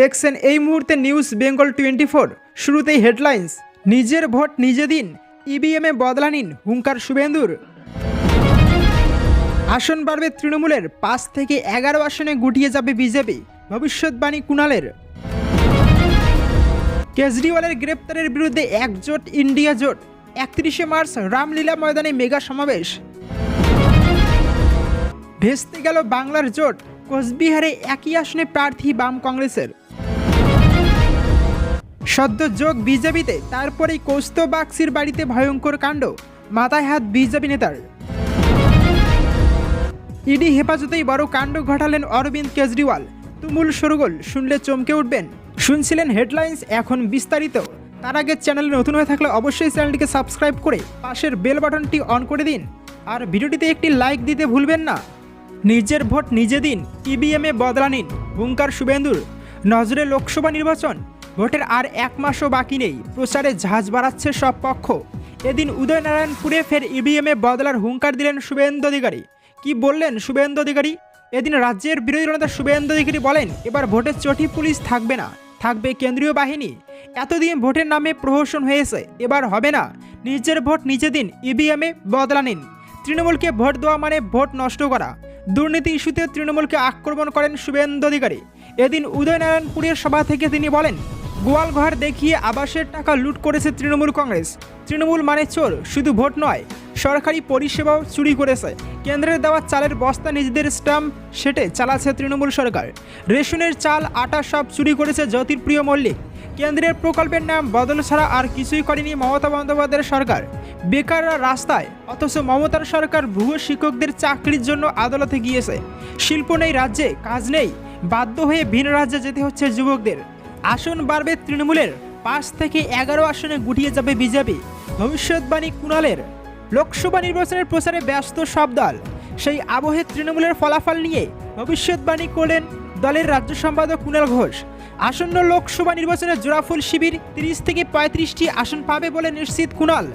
দেখছেন এই মুহূর্তে নিউজ বেঙ্গল টোয়েন্টি ফোর শুরুতেই হেডলাইন্স নিজের ভোট নিজে দিন ইভিএমে বদলা নিন হুঙ্কার শুভেন্দুর। আসন বাড়বে তৃণমূলের, পাঁচ থেকে এগারো আসনে গুটিয়ে যাবে বিজেপি, ভবিষ্যৎবাণী কুণালের। কেজরিওয়ালের গ্রেপ্তারের বিরুদ্ধে একজোট ইন্ডিয়া জোট, একত্রিশে মার্চ রামলীলা ময়দানে মেগা সমাবেশ। ভেস্তে গেল বাংলার জোট, কোচবিহারে একই আসনে প্রার্থী বাম কংগ্রেসের। সদ্য যোগ বিজেপিতে, তারপরেই কৌস্ত বাক্সির বাড়িতে ভয়ঙ্কর কাণ্ড। মাথায় হাত বিজেপি নেতার। ইডি হেফাজতেই বড় কাণ্ড ঘটালেন অরবিন্দ কেজরিওয়াল। তুমুল সরগোল শুনলে চমকে উঠবেন। শুনছিলেন হেডলাইন্স, এখন বিস্তারিত। তার আগে চ্যানেলে নতুন হয়ে থাকলে অবশ্যই চ্যানেলটিকে সাবস্ক্রাইব করে পাশের বেল বাটনটি অন করে দিন। আর ভিডিওটিতে একটি লাইক দিতে ভুলবেন না। নিজের ভোট নিজে দিন, ইভিএমে বদলা নিন। হুঙ্কার শুভেন্দুর, নজরে লোকসভা নির্বাচন। ভোটের আর এক মাসও বাকি নেই। প্রচারে ঝাঁজ বাড়াচ্ছে সব পক্ষ। এদিন উদয়নারায়ণপুরে ফের ইভিএমে বদলার হুঙ্কার দিলেন শুভেন্দু অধিকারী। কি বললেন শুভেন্দু অধিকারী? এদিন রাজ্যের বিরোধী নেতা শুভেন্দু অধিকারী বলেন, এবার ভোটের চটি পুলিশ থাকবে না, থাকবে কেন্দ্রীয় বাহিনী। এতদিন ভোটের নামে প্রহসন হয়েছে, এবার হবে না। নিজের ভোট নিজে দিন ইভিএমে বদলা নিন। তৃণমূলকে ভোট দেওয়া মানে ভোট নষ্ট করা। দুর্নীতি ইস্যুতে তৃণমূলকে আক্রমণ করেন শুভেন্দু অধিকারী। এদিন উদয়নারায়ণপুরের সভা থেকে তিনি বলেন গোয়াল ঘর দেখিয়ে আবাসের টাকা লুট করেছে তৃণমূল কংগ্রেস। তৃণমূল মানে চোর, শুধু ভোট নয়, সরকারি পরিষেবাও চুরি করেছে। কেন্দ্রের দেওয়া চালের বস্তা নিজেদের স্টাম্প সেটে চালাচ্ছে তৃণমূল সরকার। রেশনের চাল, আটা সব চুরি করেছে জ্যোতির্প্রিয় মল্লিক। কেন্দ্রের প্রকল্পের নাম বদল ছাড়া আর কিছুই করেনি মমতা বন্দ্যোপাধ্যায়ের সরকার। বেকাররা রাস্তায়, অথচ মমতার সরকার ভুয়ো শিক্ষকদের চাকরির জন্য আদালতে গিয়েছে। শিল্প নেই, রাজ্যে কাজ নেই। বাধ্য হয়ে ভিন রাজ্যে যেতে হচ্ছে যুবকদের। আসন বাড়বে তৃণমূলের। পাঁচ থেকে এগারো আসনে গুটিয়ে যাবে বিজেপি। ভবিষ্যৎবাণী কুণালের। লোকসভা নির্বাচনের প্রচারে ব্যস্ত সব দল। সেই আবহে তৃণমূলের ফলাফল নিয়ে ভবিষ্যৎবাণী করলেন দলের রাজ্য সম্পাদক কুণাল ঘোষ। আসন্ন লোকসভা নির্বাচনে জোড়াফুল শিবির তিরিশ থেকে পঁয়ত্রিশটি আসন পাবে বলে নিশ্চিত কুণাল।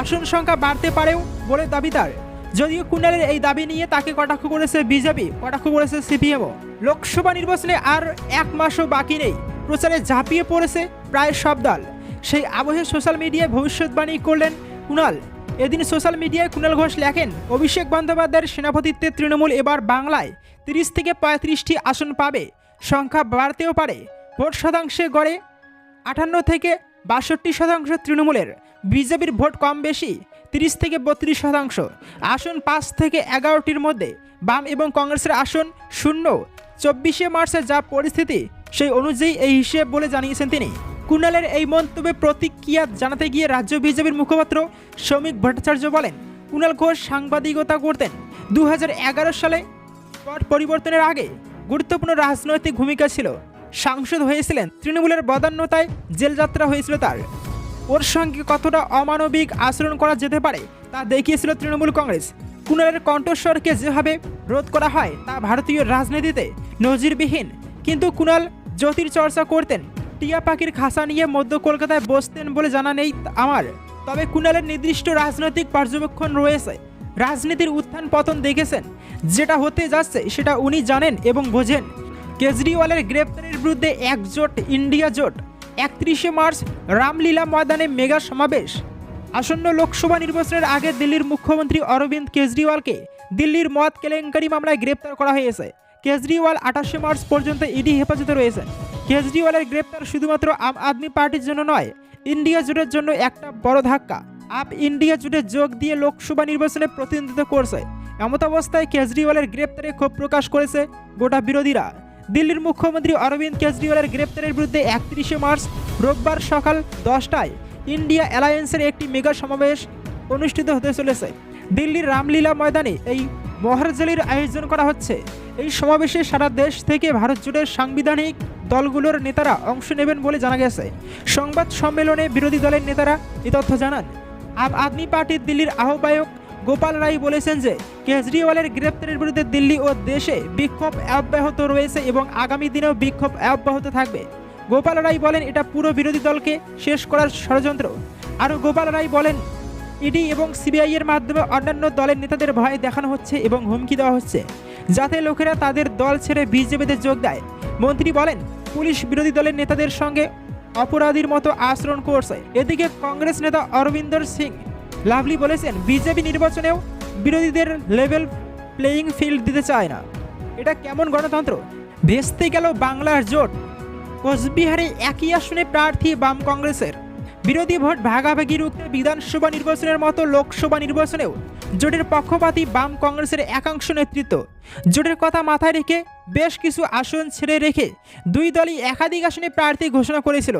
আসন সংখ্যা বাড়তে পারেও বলে দাবি তার যদিও কুণালের এই দাবি নিয়ে তাকে কটাক্ষ করেছে বিজেপি, কটাক্ষ করেছে সিপিএমও। লোকসভা নির্বাচনে আর এক মাসও বাকি নেই। প্রচারে ঝাঁপিয়ে পড়েছে প্রায় সব দল। সেই আবহে সোশ্যাল মিডিয়ায় ভবিষ্যৎবাণী করলেন কুণাল। এদিন সোশ্যাল মিডিয়ায় কুণাল ঘোষ লেখেন, অভিষেক বন্দ্যোপাধ্যায়ের সেনাপতিত্বে তৃণমূল এবার বাংলায় তিরিশ থেকে পঁয়ত্রিশটি আসন পাবে। সংখ্যা বাড়তেও পারে। ভোট শতাংশে গড়ে আটান্ন থেকে বাষট্টি শতাংশ তৃণমূলের। বিজেপির ভোট কম বেশি, তিরিশ থেকে বত্রিশ শতাংশ। আসন পাঁচ থেকে এগারোটির মধ্যে। বাম এবং কংগ্রেসের আসন শূন্য। চব্বিশে মার্চে যা পরিস্থিতি সেই অনুযায়ী এই হিসেব বলে জানিয়েছেন তিনি। কুণালের এই মন্তব্যে প্রতিক্রিয়া জানাতে গিয়ে রাজ্য বিজেপির মুখপাত্র শ্রমিক ভট্টাচার্য বলেন, কুণাল ঘোষ সাংবাদিকতা করতেন। দু হাজার এগারো সালে পট পরিবর্তনের আগে গুরুত্বপূর্ণ রাজনৈতিক ভূমিকা ছিল। সাংসদ হয়েছিলেন তৃণমূলের বদান্যতায় জেলযাত্রা হয়েছিল তার। ওর সঙ্গে কতটা অমানবিক আচরণ করা যেতে পারে তা দেখিয়েছিল তৃণমূল কংগ্রেস। কুণালের কণ্ঠস্বরকে যেভাবে রোধ করা হয় তা ভারতীয় রাজনীতিতে নজিরবিহীন কিন্তু কুণাল জ্যোতির চর্চা করতেন। টিয়া পাখির খাসা নিয়ে মধ্য কলকাতায় বসতেন বলে জানা নেই আমার। তবে কুণালের নির্দিষ্ট রাজনৈতিক পর্যবেক্ষণ রয়েছে। রাজনীতির উত্থান পতন দেখেছেন। যেটা হতে যাচ্ছে সেটা উনি জানেন এবং বোঝেন। কেজরিওয়ালের গ্রেপ্তারের বিরুদ্ধে একজোট ইন্ডিয়া জোট। একত্রিশে মার্চ রামলীলা ময়দানে মেগা সমাবেশ। আসন্ন লোকসভা নির্বাচনের আগে দিল্লির মুখ্যমন্ত্রী অরবিন্দ কেজরিওয়ালকে দিল্লির মদ কেলেঙ্কারি মামলায় গ্রেপ্তার করা হয়েছে। কেজরিওয়াল আঠাশে মার্চ পর্যন্ত ইডি হেফাজতে রয়েছেন কেজরিওয়ালের গ্রেপ্তার শুধুমাত্র আম আদমি পার্টির জন্য নয়, ইন্ডিয়া জোটের জন্য একটা বড় ধাক্কা। আপ ইন্ডিয়া জোটে যোগ দিয়ে লোকসভা নির্বাচনে প্রতিনিধিত্ব করছে। এমতাবস্থায় কেজরিওয়ালের গ্রেপ্তারে ক্ষোভ প্রকাশ করেছে গোটা বিরোধীরা। দিল্লির মুখ্যমন্ত্রী অরবিন্দ কেজরিওয়ালের গ্রেপ্তারের বিরুদ্ধে একত্রিশে মার্চ রোববার সকাল দশটায় ইন্ডিয়া অ্যালায়েন্সের একটি মেগা সমাবেশ অনুষ্ঠিত হতে চলেছে। দিল্লির রামলীলা ময়দানে এই মহারজালির আয়োজন করা হচ্ছে। এই সমাবেশে সারা দেশ থেকে ভারত জুড়ের সাংবিধানিক দলগুলোর নেতারা অংশ নেবেন বলে জানা গেছে। সংবাদ সম্মেলনে বিরোধী দলের নেতারা এ তথ্য জানান। আম আদমি পার্টির দিল্লির আহ্বায়ক গোপাল রায় বলেছেন যে, কেজরিওয়ালের গ্রেপ্তারের বিরুদ্ধে দিল্লি ও দেশে বিক্ষোভ অব্যাহত রয়েছে এবং আগামী দিনেও বিক্ষোভ অব্যাহত থাকবে। গোপাল রায় বলেন, এটা পুরো বিরোধী দলকে শেষ করার ষড়যন্ত্র। আরও গোপাল রায় বলেন ইডি এবং সিবিআই এর মাধ্যমে অন্যান্য দলের নেতাদের ভয় দেখানো হচ্ছে এবং হুমকি দেওয়া হচ্ছে। যাতে লোকেরা তাদের দল ছেড়ে বিজেপিতে যোগ দেয়। মন্ত্রী বলেন, পুলিশ বিরোধী দলের নেতাদের সঙ্গে অপরাধীর মতো আচরণ করছে। এদিকে কংগ্রেস নেতা অরবিন্দর সিং লাভলি বলেছেন, বিজেপি নির্বাচনেও বিরোধীদের লেভেল প্লেয়িং ফিল্ড দিতে চায় না। এটা কেমন গণতন্ত্র? ভেস্তে গেল বাংলার জোট। কোচবিহারে একই আসনে প্রার্থী বাম কংগ্রেসের। বিরোধী ভোট ভাগাভাগি রুখতে বিধানসভা নির্বাচনের মতো লোকসভা নির্বাচনেও জোটের পক্ষপাতী বাম কংগ্রেসের একাংশ নেতৃত্ব। জোটের কথা মাথায় রেখে বেশ কিছু আসন ছেড়ে রেখে দুই দলই একাধিক আসনে প্রার্থী ঘোষণা করেছিল।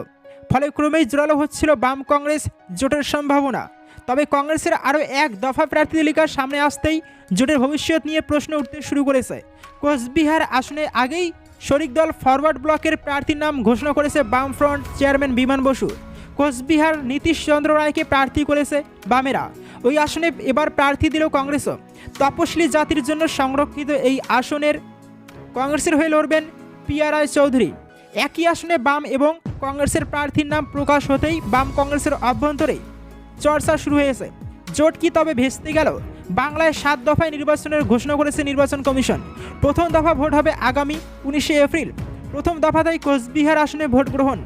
ফলে ক্রমেই জোরালো হচ্ছিল বাম কংগ্রেস জোটের সম্ভাবনা। তবে কংগ্রেসের আরও এক দফা প্রার্থী তালিকার সামনে আসতেই জোটের ভবিষ্যৎ নিয়ে প্রশ্ন উঠতে শুরু করেছে। কোচবিহার আসনে আগেই শরিক দল ফরওয়ার্ড ব্লকের প্রার্থীর নাম ঘোষণা করেছে বামফ্রন্ট চেয়ারম্যান বিমান বসু। কোচবিহার নীতিশ চন্দ্র রায়কে প্রার্থী করেছে বামেরা। ওই আসনে এবার প্রার্থী দিল কংগ্রেসও। তপশিলি জাতির জন্য সংরক্ষিত এই আসনের কংগ্রেসের হয়ে লড়বেন পিয়ারায় চৌধুরী। একই আসনে বাম এবং কংগ্রেসের প্রার্থীর নাম প্রকাশ হতেই বাম কংগ্রেসের অভ্যন্তরে চর্চা শুরু হয়েছে। জোট কি তবে ভেস্তে গেল? বাংলায় সাত দফায় নির্বাচনের ঘোষণা করেছে নির্বাচন কমিশন। প্রথম দফা ভোট হবে আগামী উনিশে এপ্রিল। প্রথম দফাতেই কোচবিহার আসনে ভোট গ্রহণ।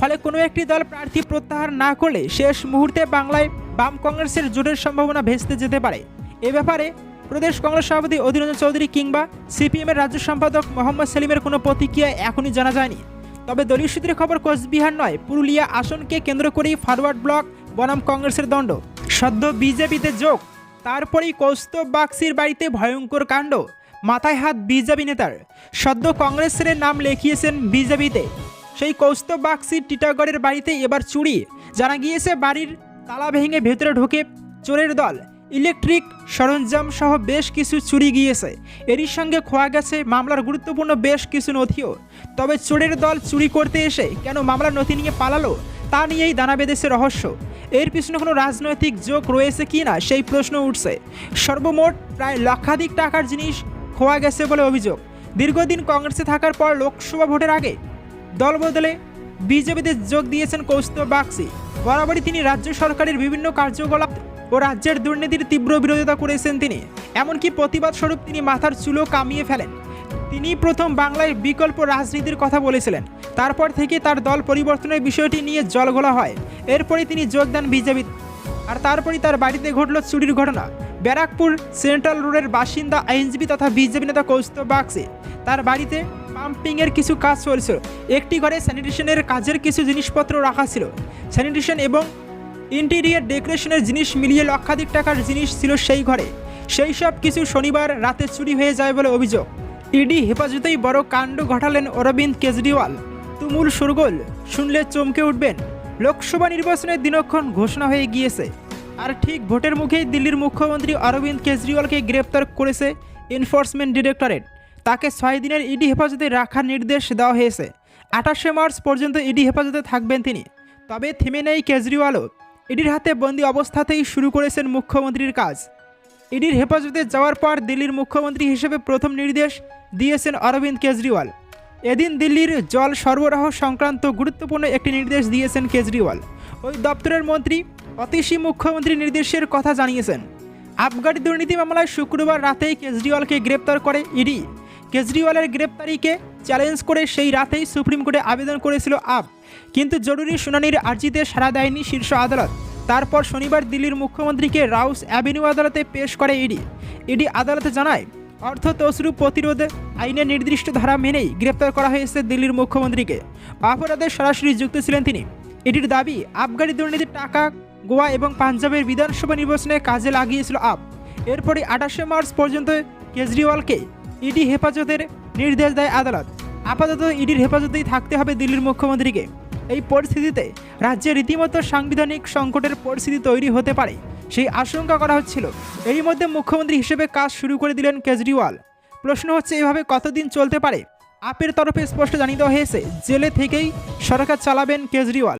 ফলে কোনো একটি দল প্রার্থী প্রত্যাহার না করলে শেষ মুহূর্তে বাংলায় বাম কংগ্রেসের জোটের সম্ভাবনা ভেস্তে যেতে পারে। এ ব্যাপারে প্রদেশ কংগ্রেস সভাপতি অধীর রঞ্জন চৌধুরী কিংবা সিপিএমের রাজ্য সম্পাদক মোহাম্মদ সেলিমের কোনো প্রতিক্রিয়া এখনই জানা যায়নি। তবে দলীয় সূত্রে খবর, কোচবিহার নয়, পুরুলিয়া আসনকে কেন্দ্র করেই ফরওয়ার্ড ব্লক বনাম কংগ্রেসের দণ্ড। সদ্য বিজেপিতে যোগ, তারপরেই কৌস্তব বাক্সির বাড়িতে ভয়ঙ্কর কাণ্ড। মাথায় হাত বিজেপি নেতার। সদ্য কংগ্রেসের নাম লেখিয়েছেন বিজেপিতে। সেই কৌস্তব বাক্সির টিটাগড়ের বাড়িতে এবার চুরি। জানা গিয়েছে, বাড়ির তালা ভেঙে ভেতরে ঢোকে চোরের দল। ইলেকট্রিক সরঞ্জাম সহ বেশ কিছু চুরি গিয়েছে। এরই সঙ্গে খোয়া গেছে মামলার গুরুত্বপূর্ণ বেশ কিছু নথিও। তবে চোরের দল চুরি করতে এসে কেন মামলার নথি নিয়ে পালালো, তা নিয়েই দানা বেঁধেছে রহস্য। এর পিছনে কোনো রাজনৈতিক যোগ রয়েছে কি না, সেই প্রশ্ন উঠছে। সর্বমোট প্রায় লক্ষাধিক টাকার জিনিস খোয়া গেছে বলে অভিযোগ। দীর্ঘদিন কংগ্রেসে থাকার পর লোকসভা ভোটের আগে দল বদলে বিজেপিতে যোগ দিয়েছেন কৌস্তব বাগচি। বরাবরই তিনি রাজ্য সরকারের বিভিন্ন কার্যকলাপ ও রাজ্যের দুর্নীতির তীব্র বিরোধিতা করেছেন তিনি। এমনকি প্রতিবাদ স্বরূপ তিনি মাথার চুলো কামিয়ে ফেলেন। তিনি প্রথম বাংলায় বিকল্প রাজনীতির কথা বলেছিলেন। তারপর থেকে তার দল পরিবর্তনের বিষয়টি নিয়ে জলঘোলা হয়। এরপরে তিনি যোগ দেন বিজেপি। আর তারপরই তার বাড়িতে ঘটল চুরির ঘটনা। ব্যারাকপুর সেন্ট্রাল রোডের বাসিন্দা আইনজীবী তথা বিজেপি নেতা কৌস্তব বাগচি তার বাড়িতে পাম্পিংয়ের কিছু কাজ চলছিল। একটি ঘরে স্যানিটেশনের কাজের কিছু জিনিসপত্র রাখা ছিল। স্যানিটেশন এবং ইন্টেরিয়ার ডেকোরেশনের জিনিস মিলিয়ে লক্ষাধিক টাকার জিনিস ছিল সেই ঘরে। সেই সব কিছু শনিবার রাতে চুরি হয়ে যায় বলে অভিযোগ। ইডি হেফাজতেই বড় কাণ্ড ঘটালেন অরবিন্দ কেজরিওয়াল। তুমুল সুরগোল শুনলে চমকে উঠবেন। লোকসভা নির্বাচনের দিনক্ষণ ঘোষণা হয়ে গিয়েছে। আর ঠিক ভোটের মুখেই দিল্লির মুখ্যমন্ত্রী অরবিন্দ কেজরিওয়ালকে গ্রেপ্তার করেছে এনফোর্সমেন্ট ডিরেক্টরেট। তাকে ছয় দিনের ইডি হেফাজতে রাখার নির্দেশ দেওয়া হয়েছে। আঠাশে মার্চ পর্যন্ত ইডি হেফাজতে থাকবেন তিনি। তবে থেমে নেই কেজরিওয়ালও। ইডির হাতে বন্দি অবস্থাতেই শুরু করেছেন মুখ্যমন্ত্রীর কাজ। ইডির হেফাজতে যাওয়ার পর দিল্লির মুখ্যমন্ত্রী হিসেবে প্রথম নির্দেশ দিয়েছেন অরবিন্দ কেজরিওয়াল। এদিন দিল্লির জল সরবরাহ সংক্রান্ত গুরুত্বপূর্ণ একটি নির্দেশ দিয়েছেন কেজরিওয়াল। ওই দপ্তরের মন্ত্রী অতিশী মুখ্যমন্ত্রী নির্দেশের কথা জানিয়েছেন। আবগারি দুর্নীতি মামলায় শুক্রবার রাতেই কেজরিওয়ালকে গ্রেপ্তার করে ইডি। কেজরিওয়ালের গ্রেপ্তারিকে চ্যালেঞ্জ করে সেই রাতেই সুপ্রিম কোর্টে আবেদন করেছিল আপ। কিন্তু জরুরি শুনানির আর্জিতে সাড়া দেয়নি শীর্ষ আদালত। তারপর শনিবার দিল্লির মুখ্যমন্ত্রীকে রাউস অ্যাভিনিউ আদালতে পেশ করে ইডি। ইডি আদালতে জানায়, অর্থ তসরূপ প্রতিরোধ আইনের নির্দিষ্ট ধারা মেনেই গ্রেপ্তার করা হয়েছে দিল্লির মুখ্যমন্ত্রীকে। অপরাধের সরাসরি যুক্ত ছিলেন তিনি। এটির দাবি, আবগারি দুর্নীতির টাকা, গোয়া এবং পাঞ্জাবের বিধানসভা নির্বাচনে কাজে লাগিয়েছিল আপ। এরপরে আঠাশে মার্চ পর্যন্ত কেজরিওয়ালকে ইডি হেফাজতের নির্দেশ দেয় আদালত। আপাতত ইডির হেফাজতেই থাকতে হবে দিল্লির মুখ্যমন্ত্রীকে। এই পরিস্থিতিতে রাজ্যে রীতিমতো সাংবিধানিক সংকটের পরিস্থিতি তৈরি হতে পারে সেই আশঙ্কা করা হচ্ছিল। এরই মধ্যে মুখ্যমন্ত্রী হিসেবে কাজ শুরু করে দিলেন কেজরিওয়াল। প্রশ্ন হচ্ছে, এভাবে কতদিন চলতে পারে? আপের তরফে স্পষ্ট জানিয়ে দেওয়া হয়েছে, জেলে থেকেই সরকার চালাবেন কেজরিওয়াল।